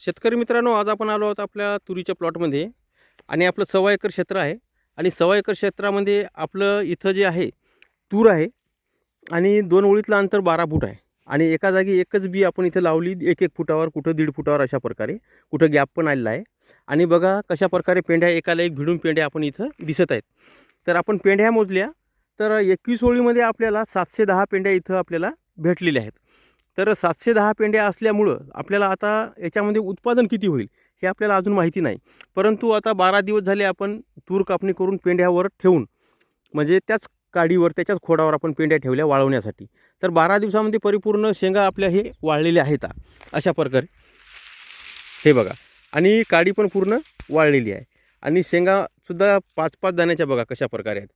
शेतकरी मित्रांनो आज आपण आलो आहोत आपल्या तुरीच्या प्लॉटमध्ये आणि आपलं सव्वा एकर क्षेत्र आहे. आणि सव्वा एकर क्षेत्रामध्ये आपलं इथं जे आहे तूर आहे आणि दोन ओळीतलं अंतर बारा फूट आहे. आणि एका जागी एकच बी आपण इथं लावली एक एक फुटावर कुठं दीड फुटावर अशा प्रकारे कुठं गॅप पण आलेला आहे. आणि बघा कशा प्रकारे पेंढ्या एकाला एक भिडून पेंढ्या आपण इथं दिसत आहेत. तर आपण पेंढ्या मोजल्या तर एकवीस ओळीमध्ये आपल्याला सातशे दहा पेंढ्या इथं आपल्याला भेटलेल्या आहेत. तर सातशे दहा पेंड्या असल्यामुळं आपल्याला आता याच्यामध्ये उत्पादन किती होईल हे आपल्याला अजून माहिती नाही. परंतु आता बारा दिवस झाले आपण तूर कापणी करून पेंढ्यावर ठेवून म्हणजे त्याच काडीवर त्याच्याच खोडावर आपण पेंड्या ठेवल्या वाळवण्यासाठी. तर बारा दिवसामध्ये परिपूर्ण शेंगा आपल्या हे वाळलेल्या आहेत अशा प्रकारे. हे बघा आणि काडी पण पूर्ण वाळलेली आहे. आणि शेंगासुद्धा पाच पाच दाण्याच्या बघा कशा प्रकारे आहेत.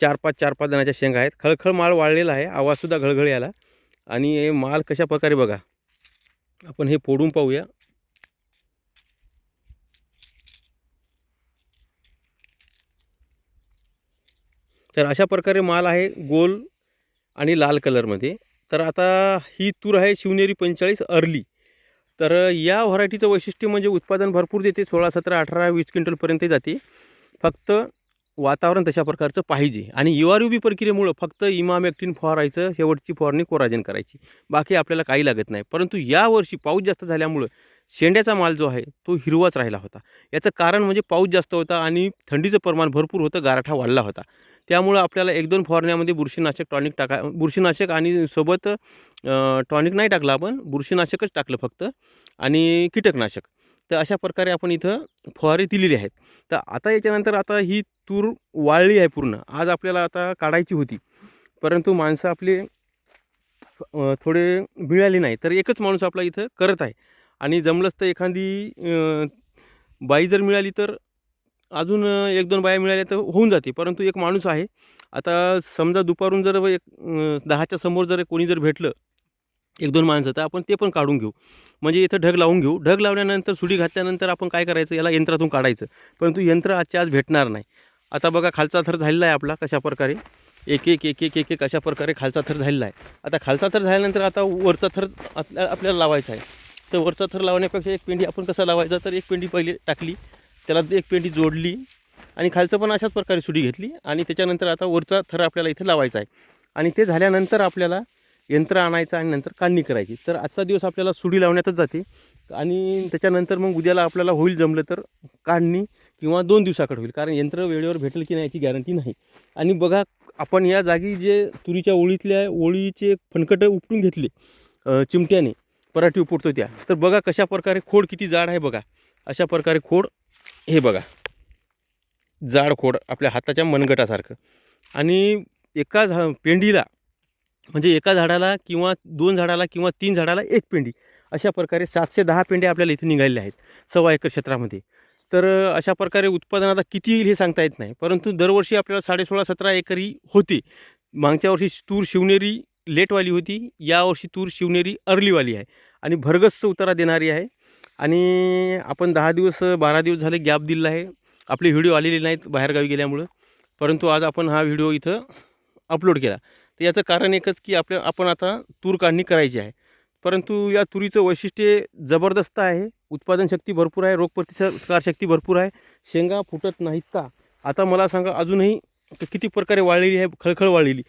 चार पाच चार पाच दाण्याच्या शेंगा आहेत. खळखळ माळ वाळलेला आहे आवाजसुद्धा घळघळ आला आणि हे माल कशा प्रकारे बघा. आपण हे फोडून पाहूया. तर अशा प्रकारे माल आहे गोल आणि लाल कलरमध्ये. तर आता ही तूर आहे शिवनेरी पंचेचाळीस अर्ली. तर या व्हरायटीचं वैशिष्ट्य म्हणजे उत्पादन भरपूर देते सोळा सतरा अठरा वीस क्विंटलपर्यंत जाते. फक्त वातावरण तशा प्रकारचं पाहिजे. आणि यू आर यू बी प्रक्रियेमुळं फक्त इमामॅक्टिन फवारायचं शेवटची फवारणी कोराजन करायची. बाकी आपल्याला काही लागत नाही. परंतु यावर्षी पाऊस जास्त झाल्यामुळं शेंड्याचा माल जो आहे तो हिरवाच राहिला होता. याचं कारण म्हणजे पाऊस जास्त होता आणि थंडीचं प्रमाण भरपूर होतं गारठा वाढला होता. त्यामुळं आपल्याला एक दोन फवारण्यामध्ये बुरशीनाशक टॉनिक टाका बुरशीनाशक आणि सोबत टॉनिक नाही टाकलं आपण बुरशीनाशकच टाकलं फक्त आणि कीटकनाशक. तर अशा प्रकारे आपण इथं फवारे दिलेली आहेत. तर आता याच्यानंतर आता ही तूर वाळली आहे पूर्ण. आज आपल्याला आता काढायची होती. परंतु माणसं आपले थोडे मिळाले नाही. तर एकच माणूस आपला इथं करत आहे. आणि जमलंच तर एखादी बाई जर मिळाली तर अजून एक दोन बाया मिळाल्या तर होऊन जाते. परंतु एक माणूस आहे. आता समजा दुपारून जर एक दहाच्या समोर जर कोणी जर भेटलं एक दोन माणसं तर आपण ते पण काढून घेऊ. म्हणजे इथं ढग लावून घेऊ. ढग लावल्यानंतर सुडी घातल्यानंतर आपण काय करायचं? याला यंत्रातून काढायचं. परंतु यंत्र आजच्या आज भेटणार नाही. आता बघा खालचा थर झालेला आहे आपला कशा प्रकारे? एक एक एक एक एक एक अशा प्रकारे खालचा थर झालेला आहे. आता खालचा थर झाल्यानंतर आता वरचा थर आपल्या आपल्याला लावायचा आहे. तर वरचा थर लावण्यापेक्षा एक पेंडी आपण कसा लावायचा तर एक पेंडी पहिले टाकली त्याला एक पेंडी जोडली आणि खालचं पण अशाच प्रकारे सुडी घेतली आणि त्याच्यानंतर आता वरचा थर आपल्याला इथे लावायचा आहे. आणि ते झाल्यानंतर आपल्याला यंत्र आणायचं आणि नंतर काढणी करायची. तर आजचा दिवस आपल्याला सुडी लावण्यातच जाते आणि त्याच्यानंतर मग उद्याला आपल्याला होईल जमलं तर काढणी किंवा दोन दिवसाकडे होईल. कारण यंत्र वेळेवर भेटेल की नाही याची गॅरंटी नाही. आणि बघा आपण या जागी जे तुरीच्या ओळीतल्या ओळीचे फणकटं उपटून घेतले चिमट्याने पराठी उपटतो त्या. तर बघा कशा प्रकारे खोड किती जाड आहे बघा. अशा प्रकारे खोड हे बघा. जाड खोड आपल्या हाताच्या मनगटासारखं. आणि एका झा पेंडीला म्हणजे एका झाडाला किंवा दोन झाडाला किंवा तीन झाडाला एक पेंडी. अशा प्रकारे सातशे दहा पेंड्या आपल्याला इथे निघालेल्या आहेत सव्वा एकर क्षेत्रामध्ये. तर अशा प्रकारे उत्पादन आता किती येईल हे सांगता येत नाही. परंतु दरवर्षी आपल्याला साडेसोळा सतरा एकरी होते. मागच्या वर्षी तूर शिवनेरी लेटवाली होती. यावर्षी तूर शिवनेरी अर्लीवाली आहे आणि भरगस्त उतारा देणारी आहे. आणि आपण दहा दिवस बारा दिवस झाले गॅप दिलेला आहे. आपले व्हिडिओ आलेले नाहीत बाहेरगावी गेल्यामुळं. परंतु आज आपण हा व्हिडिओ इथं अपलोड केला. तर याचं कारण एकच की आपल्या आपण आता तूर काढणी करायची आहे. परंतु या तुरीचं वैशिष्ट्य जबरदस्त आहे. उत्पादन शक्ती भरपूर आहे रोगप्रतिकार शक्ती भरपूर आहे. शेंगा फुटत नाहीत का? आता मला सांगा अजूनही किती प्रकारे वाळलेली आहे खळखळ वाळलेली?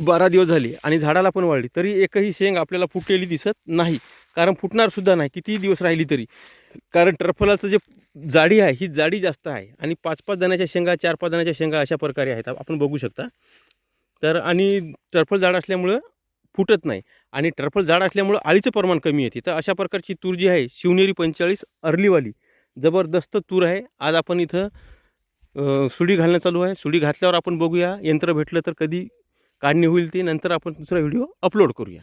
बारा दिवस झाले आणि झाडाला पण वाढली तरी एकही शेंग आपल्याला फुटलेली दिसत नाही. कारण फुटणारसुद्धा नाही. कितीही दिवस राहिली तरी. कारण ट्रफलाचं जे जाडी आहे ही जाडी जास्त आहे. आणि पाच पाच दाण्याच्या शेंगा चार पाच दाण्याच्या शेंगा अशा प्रकारे आहेत. आपण बघू शकता. तर आणि टरफल जाड असल्यामुळं फुटत नाही. आणि टरफल झाड असल्यामुळं आळीचं प्रमाण कमी येते. तर अशा प्रकारची तूर जी आहे शिवनेरी पंचेचाळीस अर्लीवाली जबरदस्त तूर आहे. आज आपण इथं सुडी घालणं चालू आहे. सुडी घातल्यावर आपण बघूया. यंत्र भेटलं तर कधी काढणी होईल ते. नंतर आपण दुसरा व्हिडिओ अपलोड करूया.